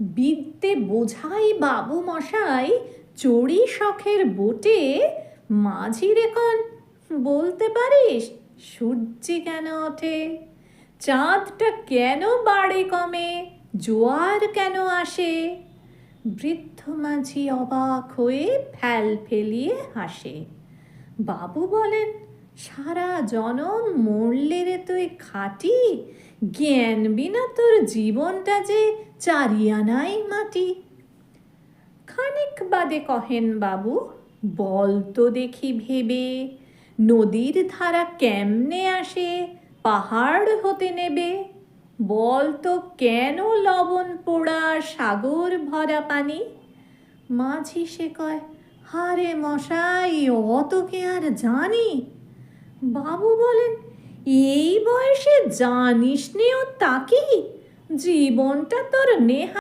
বিদ্যে বোঝাই বাবু মশাই, চড়ি শখের বোটে মাঝি রেখন বলতে পারিস, সূর্যি কেন ওঠে? চাঁদটা কেন বাড়ে কমে, জোয়ার কেন আসে? বৃদ্ধ মাঝি অবাক হয়ে ফ্যাল ফেলিয়ে হাসে। বাবু বলেন সারা জনম মরলে রে তুই খাটি, জ্ঞান বিনা তোর জীবনটা যে চারিয়ানাই মাটি। খানিক বাদে কহেন বাবু, বল তো দেখি ভেবে, নদীর ধারা কেমনে আসে, পাহাড় হতে নেবে। বল তো কেন লবণ পোড়া সাগর ভরা পানি? মাঝি সে কয়, হারে মশাই অত কে আর জানি। বাবু বলেন এই বয়সে জানিস নে ও তাকি জীবনটা তোর নেহা